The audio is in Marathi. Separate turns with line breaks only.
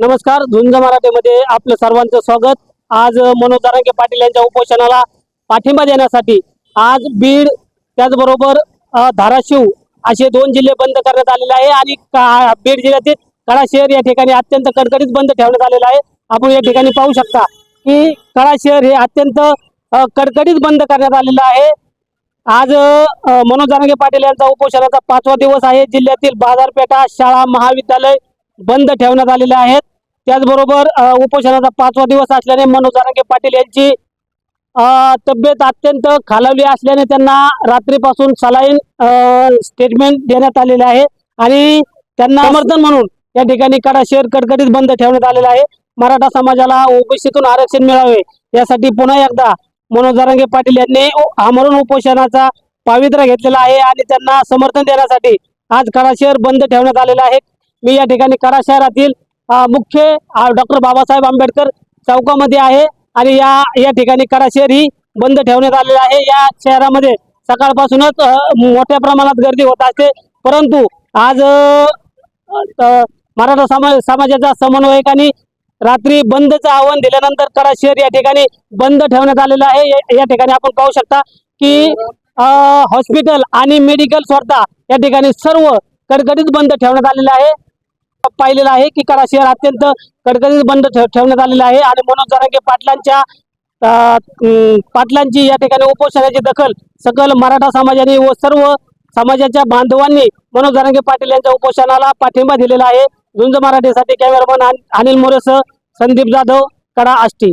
नमस्कार झुंज मराठीमध्ये आपलं सर्वांचं स्वागत. आज मनोज दारांगे पाटील यांच्या उपोषणाला पाठिंबा देण्यासाठी आज बीड त्याचबरोबर धाराशिव असे दोन जिल्हे बंद करण्यात आलेले आहे आणि का- बीड जिल्ह्यातील कडा शहर या ठिकाणी अत्यंत कडकडीत बंद ठेवण्यात आलेलं आहे. आपण या ठिकाणी पाहू शकता की कडा शहर हे अत्यंत कडकडीत बंद करण्यात आलेलं आहे. आज मनोज दारांगे पाटील यांचा उपोषणाचा पाचवा दिवस आहे. जिल्ह्यातील बाजारपेठा शाळा महाविद्यालय बंद ठेवण्यात आलेले आहेत. त्याचबरोबर उपोषणाचा पाचवा दिवस असल्याने मनोज दानगे पाटील यांची तब्येत अत्यंत खालावली असल्याने त्यांना रात्रीपासून सलाईन स्टेटमेंट देण्यात आलेले आहे. आणि त्यांना समर्थन म्हणून या ठिकाणी कडा शेर कडकडीत बंद ठेवण्यात आलेला आहे. मराठा समाजाला ओबीसीतून आरक्षण मिळावे यासाठी पुन्हा एकदा मनोज दारंगे पाटील यांनी आमरण उपोषणाचा पावित्र्य घेतलेला आहे आणि त्यांना समर्थन देण्यासाठी आज कडा शहर बंद ठेवण्यात आलेला आहे. मी या ठिकाणी कडा शहरातील मुख्य डॉक्टर बाबासाहेब आंबेडकर चौकामध्ये आहे आणि या या ठिकाणी कडा शहर ही बंद ठेवण्यात आलेलं आहे. या शहरामध्ये सकाळपासूनच मोठ्या प्रमाणात गर्दी होत असते. परंतु आज मराठा समाज समाजाच्या समन्वयकांनी रात्री बंदचं आव्हान दिल्यानंतर कडा शहर या ठिकाणी बंद ठेवण्यात आलेलं आहे. या- या ठिकाणी आपण पाहू शकता की हॉस्पिटल आणि मेडिकल स्वतः या ठिकाणी सर्व कडकडीत बंद ठेवण्यात आलेलं आहे. पाहिलेलं आहे की कडा शहर अत्यंत कडकडीत बंद ठेवण्यात आलेलं आहे आणि मनोज जरांगे पाटलांच्या पाटलांची या ठिकाणी उपोषणाची दखल सकल मराठा समाजाने व सर्व समाजाच्या बांधवांनी मनोज जरांगे पाटील यांच्या उपोषणाला पाठिंबा दिलेला आहे. झुंज मराठीसाठी कॅमेरामन अनिल मोरेसह संदीप जाधव कडा आष्टी.